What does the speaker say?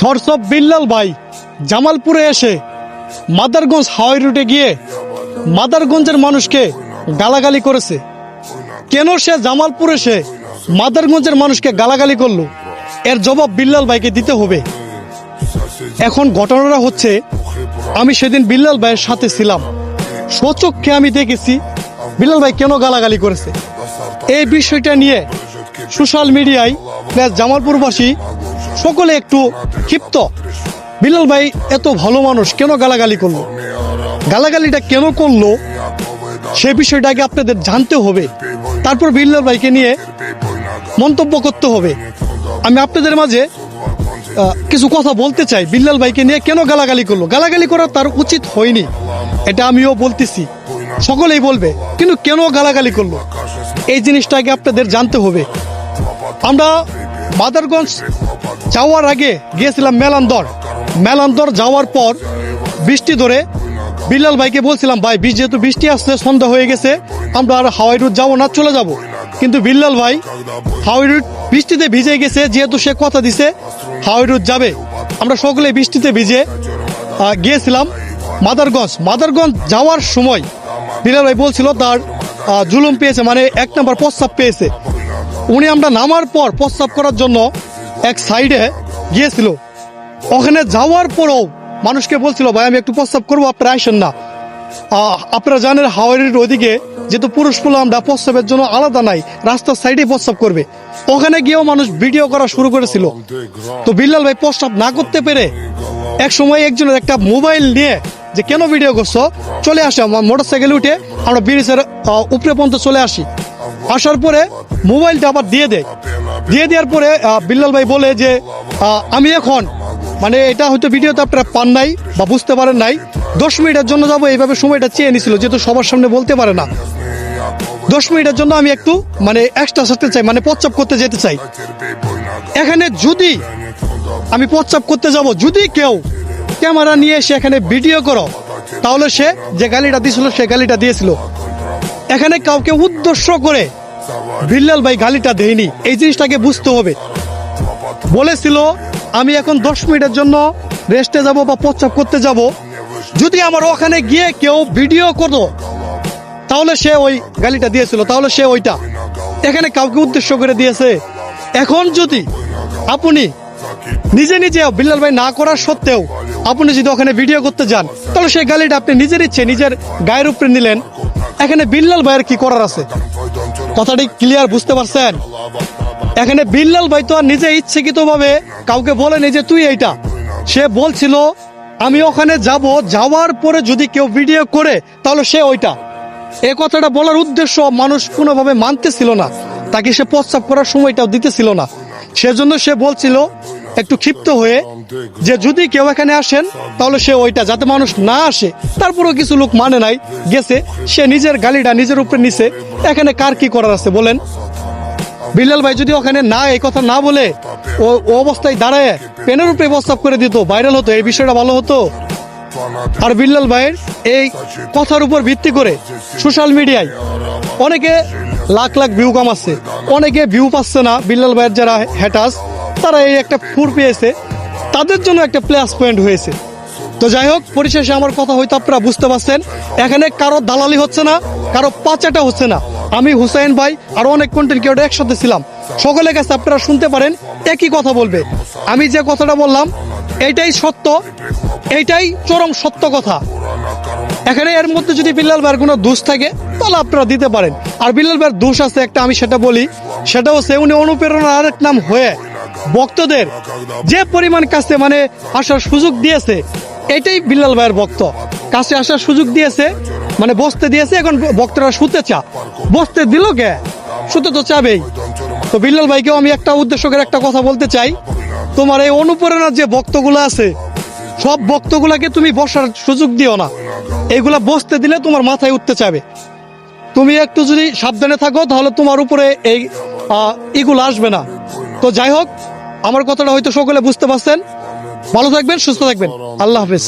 থরস of Billal ভাই, জামালপুরে এসে মাদারগঞ্জ হাওয়াই রুটে গিয়ে মাদারগঞ্জের মানুষকে গালাগালি করেছে। কেন সে জামালপুর এসে মাদারগঞ্জের মানুষকে গালাগালি করল? এর জবাব বিল্লাল ভাইকে দিতে হবে। এখন ঘটনাটা হচ্ছে, আমি সেদিন বিল্লাল ভাইয়ের সাথে ছিলাম। সচক্ষে আমি দেখেছি বিল্লাল ভাই কেন গালাগালি করেছে। এই বিষয়টা নিয়ে সোশ্যাল মিডিয়ায় জামালপুরবাসী সকলে একটু ক্ষিপ্ত। বিল্লাল ভাই, এত ভালো মানুষ, কেন গালাগালি করল? গালাগালিটা কেন করল? সে বিষয়টাকে আপনাদের জানতে হবে। তারপর বিল্লাল ভাইকে নিয়ে মন্তব্য করতে হবে। আমি আপনাদের মাঝে কিছু কথা বলতে চাই। বিল্লাল ভাইকে নিয়ে কেন গালাগালি করল? গালাগালি করা তার উচিত হয়নি। এটা আমিও বলতেছি। সকলেই বলবে, কিন্তু কেন গালাগালি করল? এই জিনিসটাকে আপনাদের জানতে হবে। আমরা মাদারগঞ্জ যাওয়ার আগে গিয়েছিলাম মেলান্দর। মেলান্দর যাওয়ার পর বৃষ্টি ধরে বিল্লাল ভাইকে বলছিলাম, ভাই যেহেতু বৃষ্টি আসছে, সন্ধ্যা হয়ে গেছে, আমরা আর হাওয়াই রুট যাব না, চলে যাব। কিন্তু বিল্লাল ভাই, হাওয়াই রুট বৃষ্টিতে ভিজে গেছে, যেহেতু সে কথা দিছে, হাওয়াই রুট যাবে। আমরা সকলে বৃষ্টিতে ভিজে গিয়েছিলাম মাদারগঞ্জ। মাদারগঞ্জ যাওয়ার সময় বিল্লাল ভাই বলছিল, তার জুলুম পেয়েছে মানে এক নম্বর প্রস্তাব পেয়েছে। উনি আমরা নামার পর প্রস্তাব করার জন্য এক সাইডে গিয়েছিল। ওখানে যাওয়ার পরেও মানুষকে বলছিল, ভাই, আমি একটু প্রস্তাব করব, আপনারা আসেন না। আপনারা জানেন হাওয়ারির ওদিকে যেহেতু পুরুষ আমরা প্রস্তাবের জন্য আলাদা নাই, রাস্তার সাইডে প্রস্তাব করবে। ওখানে গিয়েও মানুষ ভিডিও করা শুরু করেছিল। তো বিল্লাল ভাই প্রস্তাব না করতে পেরে এক সময় একজনের একটা মোবাইল নিয়ে যে, কেন ভিডিও করছ? চলে আসে, আমার মোটর সাইকেলে উঠে আমরা ব্রিজের উপরে পর্যন্ত চলে আসি। আসার পরে মোবাইলটা আবার দিয়ে দেয়। দিয়ে দেওয়ার পরে বিল্লাল ভাই বলে যে আমি এখন মানে এটা হয়তো ভিডিওতে আপনারা পান নাই বা বুঝতে পারেন নাই, দশ মিনিটের জন্য যাব, এইভাবে সময়টা চেয়ে নিছিল, যেহেতু সবার সামনে বলতে পারে না। দশ মিনিটের জন্য আমি একটু মানে এক্সট্রা সারতে চাই মানে প্রচ্চাপ করতে যেতে চাই। এখানে যদি আমি প্রচ্চাপ করতে যাব, যদি কেউ ক্যামেরা নিয়ে এসে এখানে ভিডিও করো, তাহলে সে যে গালিটা দিয়েছিল সে গালিটা দিয়েছিল। এখানে কাউকে উদ্দেশ্য করে বিল্লাল ভাই গালিটা দেয়নি। এই জিনিসটাকে বুঝতে হবে। বলেছিল, আমি এখন দশ মিনিটের জন্য রেস্টে যাব বা প্রচ্চাপ করতে যাব। যদি আমার ওখানে গিয়ে কেউ ভিডিও করতো তাহলে সে ওই গালিটা দিয়েছিল, তাহলে সে ওইটা। এখানে কাউকে উদ্দেশ্য করে দিয়েছে। এখন যদি আপনি নিজে নিজে বিল্লাল ভাই না করার সত্ত্বেও আপনি যদি ওখানে ভিডিও করতে যান, তাহলে সেই গালিটা আপনি নিজের ইচ্ছে, নিজের গায়ের উপরে নিলেন। এখানে বিল্লাল ভাইয়ের কি করার আছে? কথাটি ক্লিয়ার বুঝতে পারছেন? এখানে বিল্লাল ভাই তো আর নিজে ইচ্ছাকৃত ভাবে কাউকে বলেনি যে তুই এইটা। সে বলছিল, আমি ওখানে যাব, যাওয়ার পরে যদি কেউ ভিডিও করে, তাহলে সে ওইটা। এ কথাটা বলার উদ্দেশ্য মানুষ কোনোভাবে মানতেছিল না। তাকে সে প্রস্তাব করার সময়টাও দিতেছিল না। সেজন্য সে বলছিল একটু ক্ষিপ্ত হয়ে যে যদি কেউ এখানে আসেন, তাহলে সে ওইটা যাতে মানুষ না আসে। তারপরেও কিছু লোক মানে নাই, গেছে, সে নিজের গালিটা নিজের উপরে নিছে। এখানে কার কি করার আছে বলেন? বিল্লাল ভাই যদি ওখানে না, এই কথা না বলে, ও অবস্থায় দাঁড়ায়, পেনের উপরে প্রস্তাব করে দিত, ভাইরাল হতো, এই বিষয়টা ভালো হতো? আর বিল্লাল ভাইয়ের এই কথার উপর ভিত্তি করে সোশ্যাল মিডিয়ায় অনেকে লাখ লাখ ভিউ কামাচ্ছে, অনেকে ভিউ পাচ্ছে না বিল্লাল ভাইয়ের যারা হ্যাটাস তারা এই একটা ফুর পেয়েছে, তাদের জন্য একটা প্লাস পয়েন্ট হয়েছে। তো যাই হোক, পরিশেষে আমার কথা হয়তো আপনারা বুঝতে পারছেন, এখানে কারও দালালি হচ্ছে না, কারও পাচাটা হচ্ছে না। আমি হুসাইন ভাই আর অনেক কন্টেন্ট ক্রিয়েটর একসাথে ছিলাম। সকলের কাছে আপনারা শুনতে পারেন, একই কথা বলবে। আমি যে কথাটা বললাম এইটাই সত্য এইটাই চরম সত্য কথা। এখানে এর মধ্যে যদি বিল্লাল ভাইয়ের কোনো দোষ থাকে, তাহলে আপনারা দিতে পারেন। আর বিল্লাল ভাইয়ের দোষ আছে একটা, আমি সেটা বলি। সেটা হচ্ছে উনি অনুপ্রেরণার আরেক নাম হয়ে। ভক্তদের যে পরিমাণ কাছে মানে আসার সুযোগ দিয়েছে, এটাই বিল্লাল ভাইয়ের ভক্ত। কাছে আসার সুযোগ দিয়েছে মানে বসতে দিয়েছে, এখন ভক্তরা শুতে চা। বসতে দিল কে? শুতে তো চাবেই। তো বিল্লাল ভাইকেও আমি একটা উদ্দেশ্য করে একটা কথা বলতে চাই। তোমার এই অনুপ্রেরণার যে ভক্তগুলো আছে, সব ভক্তগুলাকে তুমি বসার সুযোগ দিও না। এগুলা বসতে দিলে তোমার মাথায় উঠতে চাবে। তুমি একটু যদি সাবধানে থাকো, তাহলে তোমার উপরে এই এগুলো আসবে না। তো যাই হোক আমার কথাটা হয়তো সকলে বুঝতে পারছেন। ভালো থাকবেন সুস্থ থাকবেন। আল্লাহ হাফিজ।